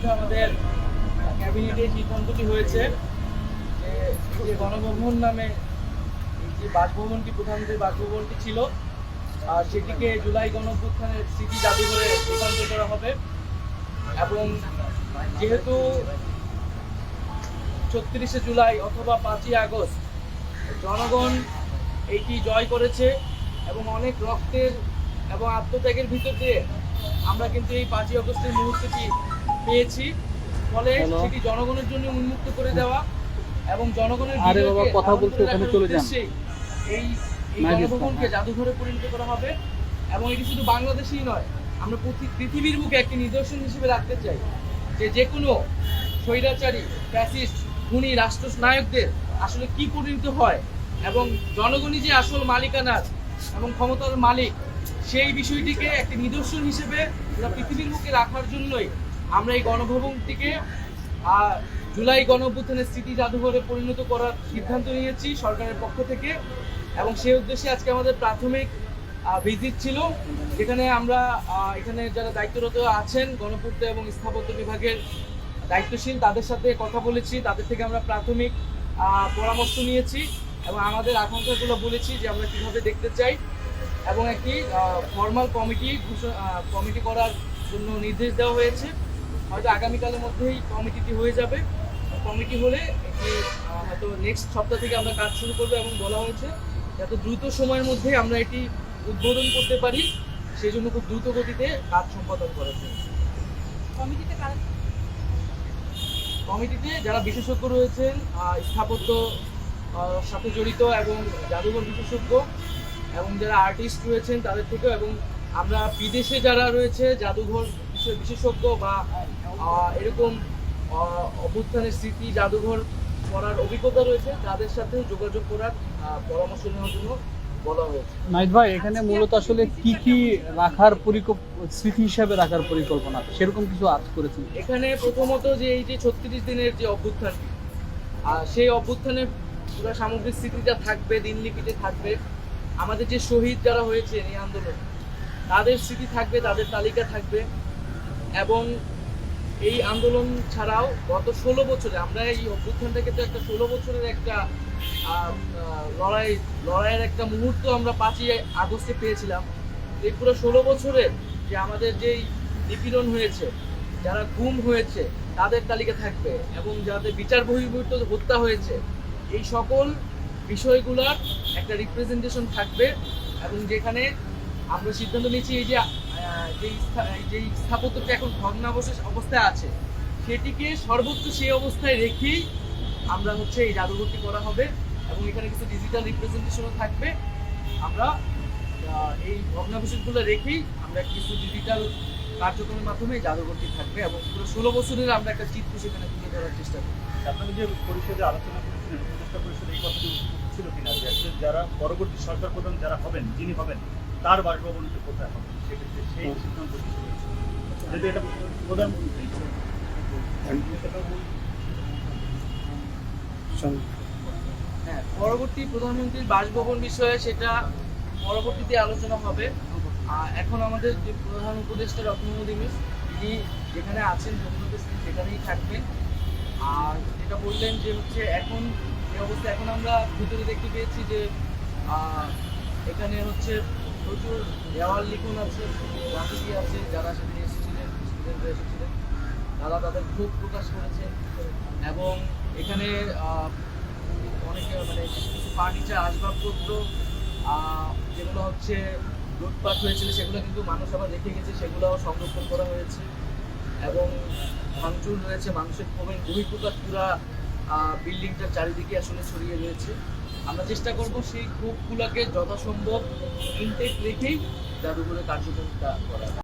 ইতিমধ্যে আমাদের ক্যাবিনেটে সিদ্ধান্তটি হয়েছে। যে গণভবন নামে যে বাসভবনটি, প্রধানমন্ত্রীর বাসভবনটি ছিল, আর সেটিকে জুলাই গণঅভ্যুত্থানের স্মৃতি জাদুঘরে রূপান্তর করা হবে। এবং যেহেতু ছত্রিশে জুলাই অথবা পাঁচই আগস্ট জনগণ এইটি জয় করেছে এবং অনেক রক্তের এবং আত্মত্যাগের ভিতর দিয়ে আমরা কিন্তু এই পাঁচই আগস্টের মুহূর্তটি পেয়েছি ফলে সেটি জনগণের জন্য উন্মুক্ত করে দেওয়া এবং জনগণের আরে বাবা, কথা বলতে ওখানে চলে যান। এই হ্যাঁ। জাদুঘরে পরিণত করা হবে এবং এটি শুধু বাংলাদেশেই নয় আমরা পৃথি- পৃথিবীর বুকে একটি নিদর্শন হিসেবে রাখতে চাই যে যে কোনো স্বৈরাচারী ফ্যাসিস্ট খুনি রাষ্ট্র নায়কদের আসলে কি পরিণত হয় এবং জনগণই যে আসল মালিকানার এবং ক্ষমতার মালিক সেই বিষয়টিকে একটি নিদর্শন হিসেবে পৃথিবীর বুকে রাখার জন্যই আমরা এই গণভবনটিকে জুলাই গণঅভ্যুত্থানের স্মৃতি জাদুঘরে পরিণত করার সিদ্ধান্ত নিয়েছি সরকারের পক্ষ থেকে। এবং সেই উদ্দেশ্যে আজকে আমাদের প্রাথমিক ভিজিট ছিল। যেখানে আমরা এখানে যারা দায়িত্বরত আছেন, গণপূর্ত এবং স্থাপত্য বিভাগের দায়িত্বশীল, তাদের সাথে কথা বলেছি। তাদের থেকে আমরা প্রাথমিক পরামর্শ নিয়েছি। এবং আমাদের আকাঙ্ক্ষাগুলো বলেছি যে আমরা কীভাবে দেখতে চাই। এবং একটি ফর্মাল কমিটি কমিটি করার জন্য নির্দেশ দেওয়া হয়েছে। হয়তো আগামীকালের মধ্যেই কমিটিটি হয়ে যাবে। কমিটি হলে হয়তো নেক্সট সপ্তাহ থেকে আমরা কাজ শুরু করব এবং বলা হয়েছে যাতে দ্রুত সময়ের মধ্যে আমরা এটি উদ্বোধন করতে পারি। সেই জন্য খুব দ্রুত গতিতে কাজ সম্পাদন করার জন্য। কমিটিতে কারা? কমিটিতে যারা বিশেষজ্ঞ রয়েছেন স্থাপত্য সাথে জড়িত এবং জাদুঘর বিশেষজ্ঞ এবং যারা আর্টিস্ট রয়েছেন তাদের থেকেও এবং আমরা বিদেশে যারা রয়েছে জাদুঘর বিষয়ে বিশেষজ্ঞ বা এরকম অভ্যুত্থানের স্মৃতি জাদুঘর করার অভিজ্ঞতা রয়েছে তাদের সাথে যোগাযোগ করার পরামর্শ নেওয়ার জন্য বলা হয়েছে। নাইট ভাই এখানে মূলত আসলে কি কি রাখার পরিকল্প স্মৃতি হিসাবে রাখার পরিকল্পনা সেরকম কিছু আজ করেছেন? এখানে প্রথমত যে এই যে ছত্রিশ দিনের যে অভ্যুত্থান সেই অভ্যুত্থানের পুরো সামগ্রিক স্মৃতিটা থাকবে দিনলিপিতে থাকবে। আমাদের যে শহীদ যারা হয়েছে এই আন্দোলন তাদের স্মৃতি থাকবে তাদের তালিকা থাকবে। এবং এই আন্দোলন ছাড়াও গত ষোলো বছরে আমরা এই অভ্যুত্থানটাকে তো একটা ষোলো বছরের একটা লড়াই, লড়াইয়ের একটা মুহূর্ত আমরা পাঁচই আগস্টে পেয়েছিলাম। এই পুরো ষোলো বছরের যে আমাদের যেই নিপীড়ন হয়েছে, যারা গুম হয়েছে, তাদের তালিকা থাকবে এবং যাদের বিচার বহির্ভূত হত্যা হয়েছে, এই সকল বিষয়গুলোর একটা রিপ্রেজেন্টেশন থাকবে এবং যেখানে আমরা সিদ্ধান্ত নিচ্ছি এই যে যেই যেই স্থাপত্যটা এখন ভগ্নাবশেষ অবস্থায় আছে, সেটিকে সর্বোচ্চ সেই অবস্থায় রেখেই আমরা হচ্ছে এই জাদুঘরটি করা হবে এবং এখানে কিছু ডিজিটাল রিপ্রেজেন্টেশনও থাকবে। আমরা এই ভগ্নাবশেষগুলো রেখেই আমরা কিছু ডিজিটাল কার্যক্রমের মাধ্যমে জাদুঘরটি থাকবে এবং পুরো ষোলো বছরের আমরা একটা চিত্র সেখানে তুলে ধরার চেষ্টা করি আপনারা যে পরিষদে আলোচনা করেছিলেন উপদেষ্টা পরিষদে এই কথাটি ছিল কিনা? যারা পরবর্তী সরকার প্রধান যারা হবেন, যিনি হবেন, তার বাসভবনটি কোথায় হবে? হ্যাঁ পরবর্তী প্রধানমন্ত্রীর বাসভবন বিষয়ে সেটা পরবর্তীতে আলোচনা হবে। এখন আমাদের যে প্রধান উপদেষ্টা মোহাম্মদ ইউনূস, তিনি যেখানে আছেন তিনি সেখানেই থাকবেন। আর যেটা বললেন যে হচ্ছে এখন যে অবস্থা, এখন আমরা ভিতরে দেখতে পেয়েছি যে এখানে হচ্ছে প্রচুর দেওয়াল লিখন আছে, গ্রাফিতি আছে, যারা সেদিন এসেছিলেন স্টুডেন্টরা এসেছিলেন, তারা তাদের ক্ষোভ প্রকাশ করেছে। এবং এখানে অনেকে মানে কিছু ফার্নিচার, আসবাবপত্র যেগুলো হচ্ছে লুটপাট হয়েছিল, সেগুলো কিন্তু মানুষ আবার রেখে গেছে, সেগুলোও সংরক্ষণ করা হয়েছে। এবং ভাঙচুর রয়েছে, মানুষের ক্ষোভের বহিঃপ্রকাশ পুরা বিল্ডিংটার চারিদিকে আসলে ছড়িয়ে রয়েছে। আমরা চেষ্টা করব সেই ক্ষোভগুলোকে যথাসম্ভব ইনটেক রেখেই জাদুঘরের কার্যক্রমটা করা